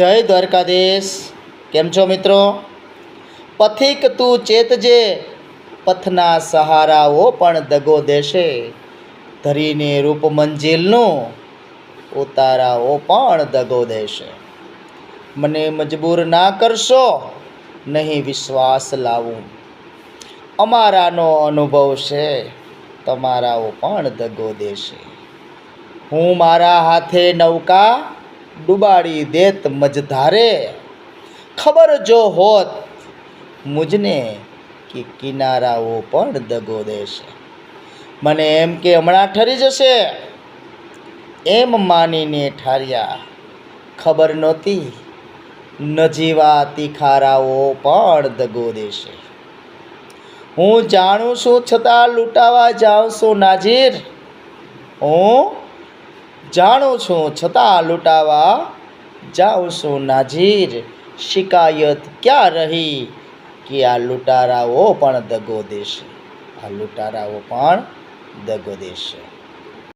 જય દ્વારકાધીશ. કેમ છો મિત્રો? પથિક તું ચેતજે પથના સહારાઓ પણ દગો દેશે. ધરીને રૂપ મંજિલનું, ઉતારાઓ પણ દગો દેશે. મને મજબૂર ના કરશો, નહીં વિશ્વાસ લાવું. અમારાનો અનુભવ છે, તમારાઓ પણ દગો દેશે. હું મારા હાથે નૌકા ડૂબાડી દેત મજધારે. ખબર જો હોત મુજને કે કિનારાઓ પણ દગો દેશે. મને એમ કે હમણાં ઠરી જશે. એમ માનીને ઠાર્યા. ખબર નહોતી નજીવા તીખારાઓ પણ દગો દેશે. હું જાણું છું છતાં લૂંટાવા જાઉં છું નાજીર. હું જાણું છું, છતાં લૂંટાવા જાઉં છું નાજીર શિકાયત ક્યાં રહી કે આ લૂંટારાઓ પણ દગો દેશે? આ લૂંટારાઓ પણ દગો દેશે.